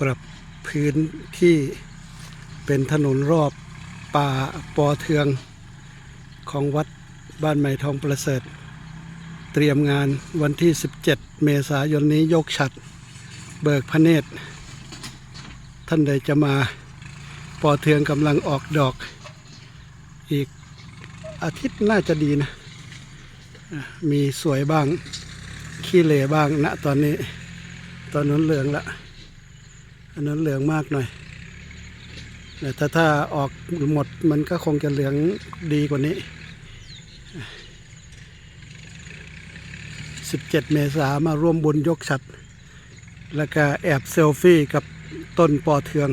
ปรับพื้นที่เป็นถนนรอบป่าปอเทือง ของวัดบ้านใหม่ทองประเสริฐ เตรียมงานวันที่ 17 เมษายนนี้ยกฉัด เบิกพระเนตร ท่านใดจะมาปอเทืองกำลังออกดอก อีกอาทิตย์น่าจะดีนะ มีสวยบ้าง ขี้เหร่บ้างณตอนนี้ ตอนนั้นเหลืองละ อันนั้นเหลืองมากหน่อยแต่ถ้าถ้าออกหมดมันก็คงจะเหลืองดีกว่านี้ 17 เมษามาร่วมบุญยกฉัด แล้วก็แอบเซลฟี่กับต้นปอเทือง